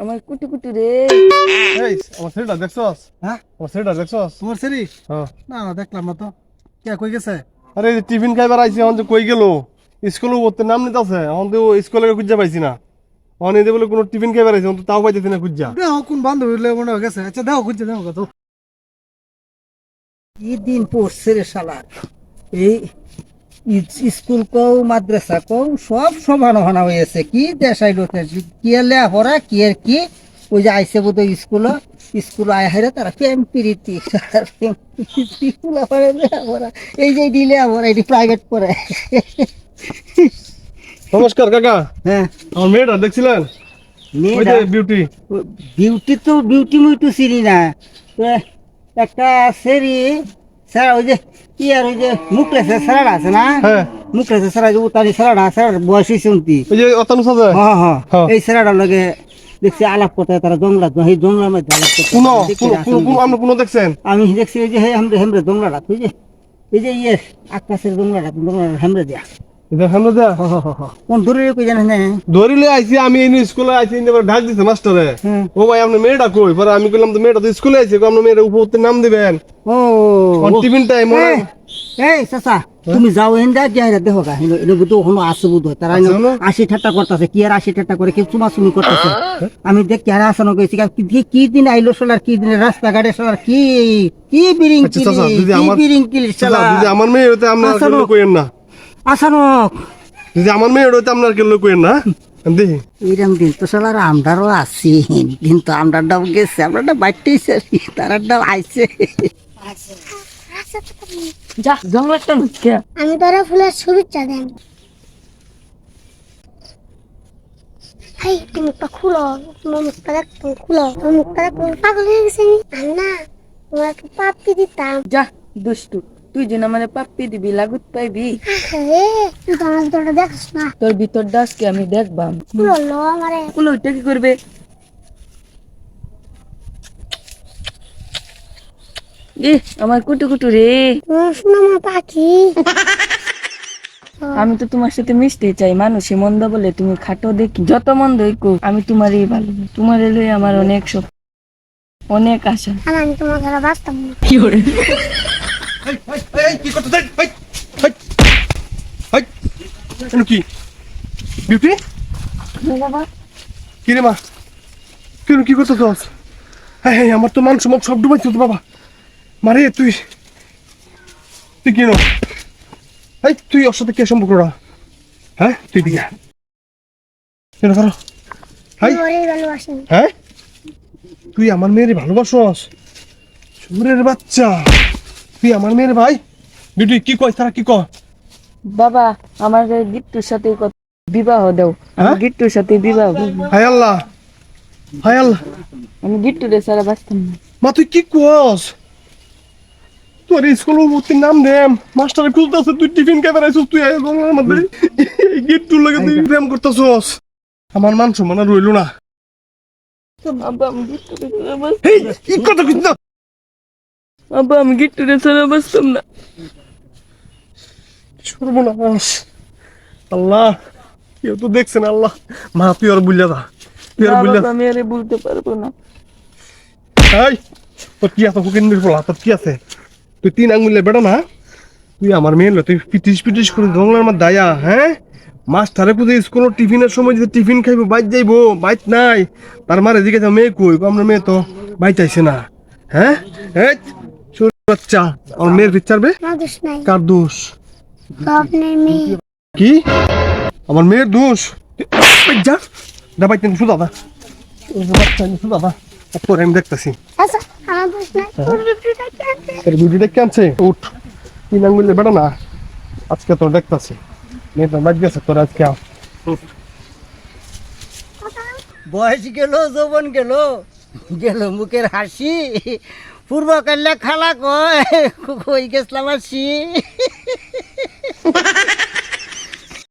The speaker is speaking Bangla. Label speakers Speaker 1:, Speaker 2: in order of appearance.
Speaker 1: আমার কুটু কুটু রে।
Speaker 2: এই, আমার ছেলেটা দেখছস?
Speaker 3: হ্যাঁ?
Speaker 2: আমার ছেলেটা দেখছস?
Speaker 3: তোমার সেরি
Speaker 2: হ্যাঁ।
Speaker 3: না না দেখলাম না তো। কে কই গেছে?
Speaker 2: আরে টিফিন খাইবার আইছি এখন যে কই গেল? স্কুলে ওতে নাম নিতেছে এখন তো স্কুলে খুঁজে পাইছি না। এখন এদের বলে কোনো টিফিন খাইবার আইছি এখন তাও পাইতেছি না খুঁজা।
Speaker 3: দেহ কোন বান্ধবী মনে হয় গেছে? আচ্ছা দেহ খুঁজছে দেহ কত
Speaker 1: কি দিন পড়ছে রে শালা? এই স্কুল কও মাদ্রাসা কও সব সমান হনা হয়েছে কি দেশাই লোকে কি লেয়া কি আর কি? ওই যে আইসে বোধ স্কুল স্কুল আয় হারে তারা প্রেম প্রীতি। স্কুল এই যে দিলে পড়া এটি প্রাইভেট পড়ে।
Speaker 2: নমস্কার কাকা।
Speaker 1: হ্যাঁ।
Speaker 2: আমার মেয়েটা দেখছিলেন? বিউটি
Speaker 1: বিউটি তো বিউটি মুইটু চিনি না। একটা সেরি স্যার ওই যে কি আর ওই যে মুখলেছে স্যারাড আছে না
Speaker 2: হ্যাঁ
Speaker 1: মুখলেছে স্যার যে উতারি স্যারাড স্যার বয়স হয়েছে উনতি
Speaker 2: ওই যে অতানু সাজে
Speaker 1: হ্যাঁ হ্যাঁ
Speaker 2: হ্যাঁ।
Speaker 1: এই স্যারাডার লগে দেখছি আলাপ করতে তারা জংলা এই জংলার মধ্যে আলাপ করতে
Speaker 2: কোনো
Speaker 1: দেখি
Speaker 2: কোনো
Speaker 1: রাসন
Speaker 2: কোনো কোনো আপনি কোনো দেখছেন
Speaker 1: আমি দেখছি ওই যে হে হেমরে হেমরে জংলাটা তুই যে এই যে ইয়ে আকাশের জংলাটা জংলাটা হেমরে দিয়া
Speaker 2: দেখেন
Speaker 1: কোন কই না
Speaker 2: ধরিলে আইছি আমি এই স্কুলে আইছি এবার ঢাক দিছে মাস্টারে। ও ভাই আপনি মেয়েটা কই? পরে আমি কইলাম তো মেয়েটা তো স্কুলে আইছে। আপনার মেয়েটা উপর নাম দিবেন।
Speaker 1: ও
Speaker 2: টিফিন টাইম
Speaker 1: এই, এই চাচা তুমি যাও গিয়া দেখো গা এনে হনো আছে তারা? আশি ঠাট্টা করতেছে কি আর আশি ঠাট্টা করে কেউ চুমা চুমি করতেছে আমি দেখ কি আর আসানো গেছি কি কি দিন আইলো সোলার কি দিন রাস্তাঘাটে সোলার কি কি বিরিং
Speaker 2: আচ্ছা, যদি
Speaker 1: কি বিরিং
Speaker 2: যদি আমার মেয়ে। কইেন না।
Speaker 1: আসানো
Speaker 2: যদি আমার মেয়ে হইতে আপনার কেউ কইেন না? দেখি
Speaker 1: এরম দিন তো সোলার আমরারও আছি কিন্তু আমরারটাও গেছে আমরারটা বাইটেছে তারারটাও আইছে। যা জঙ্গলটা
Speaker 4: আমি তোরা ফুলের শুভেচ্ছা দেন। হাই তুমি মুখটা খুলো তোমার মুখটা দেখ তুমি খুলো। তোমার মুখটা দেখ পাগল হয়ে গেছে আমি না তোমার একটু দিতাম।
Speaker 5: যা দুষ্টু। তুই যেন মানে পাপ্পি দিবি লাগুত পাইবি।
Speaker 4: তুই তো আমার ভিতরটা দেখাস না।
Speaker 5: তোর আমি দেখবাম।
Speaker 4: আমারে।
Speaker 5: কুলো ওইটা কি করবে? এ আমার কুটু কুটু রে।
Speaker 4: পাখি।
Speaker 5: আমি তো তোমার সাথে মিশতে চাই মানুষে মন্দ বলে তুমি খাটো দেখি। যত মন্দই কো আমি তোমারই ভালো। তোমার এলে আমার অনেক সব অনেক আশা।
Speaker 4: আমি তোমার বাঁচতাম
Speaker 5: কি করে?
Speaker 2: এই, এই, এই, কি করতেছেন এই, এই, এই, এনো কি? বিউটি?
Speaker 4: বাবা
Speaker 2: কি রে মা? কেন কি করতেছস হ্যাঁ হ্যাঁ আমার তো মান সব তো বাবা। মারে তুই তুই কেন? এই তুই ওর সাথে কে সম্পর্কটা হ্যাঁ তুই দিকে। কেন হাই হ্যাঁ? তুই আমার মেয়ের ভালোবাসস? সুরের বাচ্চা। তুই আমার মেয়ের ভাই? বিউটি কি কয় তারা কি কয়?
Speaker 5: বাবা আমার গিট্টুর সাথে বিবাহ দাও।
Speaker 2: হ্যাঁ?
Speaker 5: গিট্টুর সাথে বিবাহ।
Speaker 2: হায় আল্লাহ হায় আল্লাহ।
Speaker 5: আমি গিট্টুরে সারা বাঁচতাম না।
Speaker 2: মা তুই কি কস? তোর স্কুল ভর্তি নাম দে মাস্টারে খুলতেছে তুই টিফিন খাইবার আইছিস তুই বাংলার মধ্যে লাগে তুই প্রেম করতেছস। আমার মান সম্মান রইল না।
Speaker 5: আমি সারা
Speaker 2: কথা না।
Speaker 5: আব্বা আমি গিট্টুরে বাঁচতাম না।
Speaker 2: সর্বনাশ। আল্লাহ কেউ তো দেখছেন আল্লাহ। মা তুই আর বুঝলা দা তুই আর বুঝলা
Speaker 5: আমি আরে বলতে পারব না।
Speaker 2: এই তোর কি আছে বলা তোর কি আছে? তুই তিন আঙ্গুলের বেটা না? তুই আমার মেয়ে লো, তুই পিটিস পিটিস করে জঙ্গলের মধ্যে দায়া হ্যাঁ? মাস্টারে কুদে স্কুল টিফিনের সময় যদি টিফিন খাইবো বাইত যাইবো বাইত নাই। তার মারে দিকে যাও মেয়ে কই? আমার মেয়ে তো বাইত আইছে না হ্যাঁ? এই বাচ্চা আমার মেয়ের
Speaker 4: দোষ নাই।
Speaker 2: কার দোষ? কি? আমার মেয়ের দোষ? যা দা বাইতে শুধু দাদা বাচ্চা শুধু দাদা। পরে আমি দেখতেছি।
Speaker 4: আচ্ছা দোষ তোর
Speaker 2: তোর দেখতে আনছে? উঠ। তিন আঙ্গুলে বেটা না। আজকে তোর দেখতাছি। মেয়েটা বাদ গেছে তোর আজকে।
Speaker 1: বয়স গেল যৌবন গেল। গেল মুখের হাসি। পূর্ব কল্যা খালা কয় কই গেছিলাম আসি?